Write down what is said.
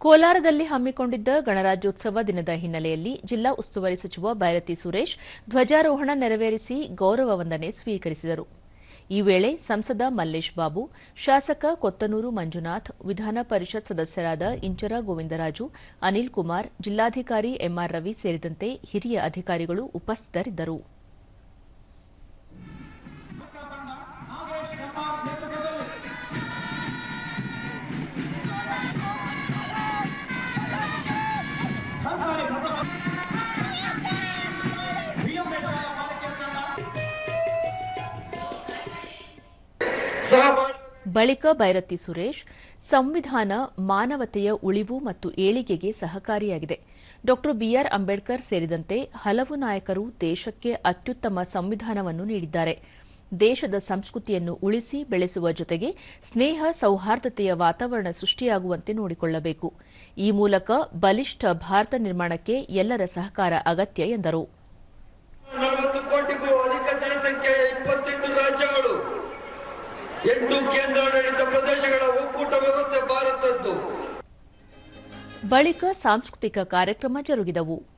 ಕೋಲಾರದಲ್ಲಿ ಹಮ್ಮಿಕೊಂಡಿದ್ದ ಗಣರಾಜ್ಯೋತ್ಸವ ದಿನದ ಹಿನ್ನೆಲೆಯಲ್ಲಿ ಜಿಲ್ಲಾ ಉಸ್ತುವಾರಿ ಸಚಿವ ಬೈರತಿ ಸುರೇಶ್ ಧ್ವಜಾರೋಹಣ ನೆರವೇರಿಸಿ ಗೌರವ ವಂದನೆ ಸ್ವೀಕರಿಸಿದರು. ಈ ವೇಳೆ ಸಂಸದ ಮಲ್ಲೇಶ್ ಬಾಬು, ಶಾಸಕ ಕೊತ್ತನೂರು ಮಂಜುನಾಥ್, ವಿಧಾನ ಪರಿಷತ್ ಸದಸ್ಯರಾದ ಇಂಚರ ಗೋವಿಂದರಾಜು, ಅನಿಲ್ ಕುಮಾರ್, ಜಿಲ್ಲಾಧಿಕಾರಿ ಎಂಆರ್ ರವಿ ಸೇರಿದಂತೆ ಹಿರಿಯ ಅಧಿಕಾರಿಗಳು ಉಪಸ್ಥಿತರಿದ್ದರು. ಬಳಿಕ ಬೈರತಿ ಸುರೇಶ್, ಸಂವಿಧಾನ, ಮಾನವತೆಯ ಉಳಿವು ಮತ್ತು ಏಳಿಗೆಗೆ ಸಹಕಾರಿಯಾಗಿದೆ. ಡಾ ಬಿಆರ್ ಅಂಬೇಡ್ಕರ್ ಸೇರಿದಂತೆ ಹಲವು ನಾಯಕರು ದೇಶಕ್ಕೆ ಅತ್ಯುತ್ತಮ ಸಂವಿಧಾನವನ್ನು ನೀಡಿದ್ದಾರೆ. ದೇಶದ ಸಂಸ್ಕೃತಿಯನ್ನು ಉಳಿಸಿ ಬೆಳೆಸುವ ಜೊತೆಗೆ ಸ್ನೇಹ, ಸೌಹಾರ್ದತೆಯ ವಾತಾವರಣ ಸೃಷ್ಟಿಯಾಗುವಂತೆ ನೋಡಿಕೊಳ್ಳಬೇಕು. ಈ ಮೂಲಕ ಬಲಿಷ್ಠ ಭಾರತ ನಿರ್ಮಾಣಕ್ಕೆ ಎಲ್ಲರ ಸಹಕಾರ ಅಗತ್ಯ ಎಂದರು. ಎಂಟು ಕೇಂದ್ರಾಡಳಿತ ಪ್ರದೇಶಗಳ ಒಕ್ಕೂಟ ವ್ಯವಸ್ಥೆ ಭಾರತದ್ದು. ಬಳಿಕ ಸಾಂಸ್ಕೃತಿಕ ಕಾರ್ಯಕ್ರಮ ಜರುಗಿದವು.